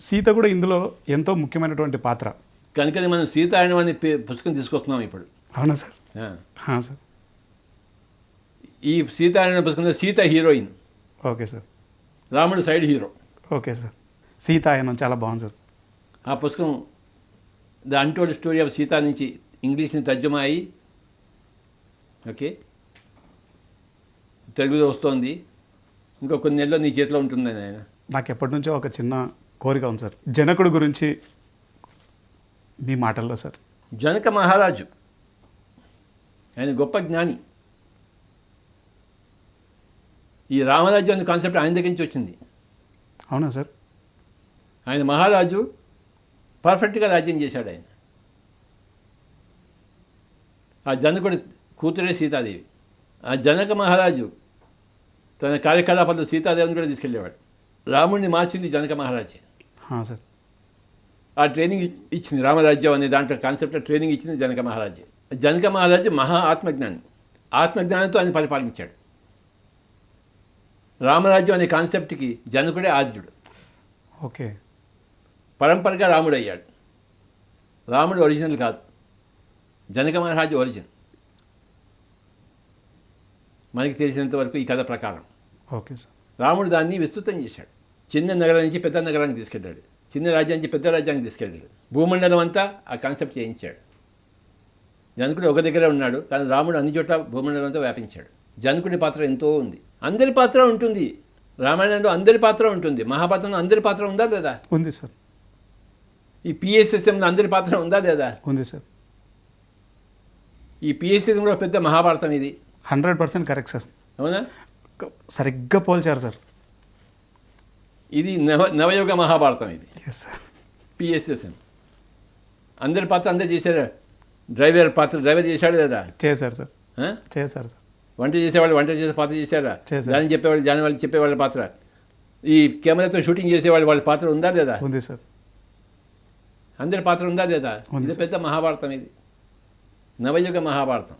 సీత కూడా ఇందులో ఎంతో ముఖ్యమైనటువంటి పాత్ర. కనుకనే మనం సీతాయనం అనే పుస్తకం తీసుకొస్తున్నాం ఇప్పుడు. అవునా సార్? సార్. ఈ సీతాయనం పుస్తకంలో సీత హీరోయిన్. Okay sir. రాముడు side hero. Okay sir. Seethayanam చాలా బాగుంది సార్. ఆ పుస్తకం the untold story of Sita నుంచి ఇంగ్లీష్ని తర్జుమా అయ్యి ఓకే తెలుగులో వస్తోంది. ఇంకో కొన్ని నెలల్లో నీ చేతిలో ఉంటుంది ఆయన. నాకు ఎప్పటి నుంచో ఒక చిన్న కోరిక ఉంది సార్. జనకుడు గురించి మీ మాటల్లో సార్. జనక మహారాజు ఆయన గొప్ప జ్ఞాని. ఈ రామరాజ్యం అనే కాన్సెప్ట్ ఆయన దగ్గర నుంచి వచ్చింది. అవునా సార్? ఆయన మహారాజు పర్ఫెక్ట్గా రాజ్యం చేశాడు ఆయన. ఆ జనకుడి కూతురే సీతాదేవి. ఆ జనక మహారాజు తన కార్యకలాపాల్లో సీతాదేవిని కూడా తీసుకెళ్ళేవాడు. రాముడిని మార్చింది జనక మహారాజే. సార్. ఆ ట్రైనింగ్ ఇచ్- ఇచ్చింది రామరాజ్యం అనే దాంట్లో కాన్సెప్ట్ ట్రైనింగ్ ఇచ్చింది జనక మహారాజే జనక మహారాజు మహా ఆత్మజ్ఞాని. ఆత్మజ్ఞానంతో ఆయన పరిపాలించాడు. రామరాజ్యం అనే కాన్సెప్ట్కి జనకుడే ఆద్యుడు. ఓకే. పరంపరగా రాముడు అయ్యాడు రాముడు ఒరిజినల్ కాదు. జనక మహారాజు ఒరిజిన్ మనకి తెలిసినంత వరకు ఈ కథ ప్రకారం. Okay sir. రాముడు దాన్ని విస్తృతం చేశాడు. చిన్న నగరం నుంచి పెద్ద నగరానికి తీసుకెళ్ళాడు. చిన్న రాజ్యం నుంచి పెద్ద రాజ్యానికి తీసుకెళ్ళాడు. భూమండలం అంతా ఆ కాన్సెప్ట్ చేయించాడు. జనకుడు ఒక దగ్గర ఉన్నాడు కానీ రాముడు అన్ని చోట్ల భూమండలం అంతా వ్యాపించాడు. జనకుడి పాత్ర ఎంతో ఉంది. అందరి పాత్ర ఉంటుంది. రామాయణంలో అందరి పాత్ర ఉంటుంది. మహాభారతంలో అందరి పాత్ర ఉందా లేదా? ఉంది సార్. ఈ పిఎస్ఎస్ఎంలో అందరి పాత్ర ఉందా లేదా? ఉంది సార్. ఈ పిఎస్ఎస్ఎంలో పెద్ద మహాభారతం ఇది. Hundred percent correct sir. అవునా? సరిగ్గా పోల్చారు సార్. ఇది నవ నవయుగ మహాభారతం ఇది. పిఎస్ఎస్ఎం అందరి పాత్ర అందరు చేశారు? డ్రైవర్ పాత్ర డ్రైవర్ చేశాడు కదా? చేశారు సార్? చేశారు సార్ వంట చేసేవాళ్ళు వంట చేసే పాత్ర చేశారా. దాని చెప్పేవాళ్ళు దాని వాళ్ళు చెప్పేవాళ్ళ పాత్ర. ఈ కెమెరాతో షూటింగ్ చేసేవాళ్ళు వాళ్ళ పాత్ర ఉందా లేదా? ఉంది సార్ అందరి పాత్ర ఉందా లేదా? ఇది పెద్ద మహాభారతం ఇది. నవయుగ మహాభారతం.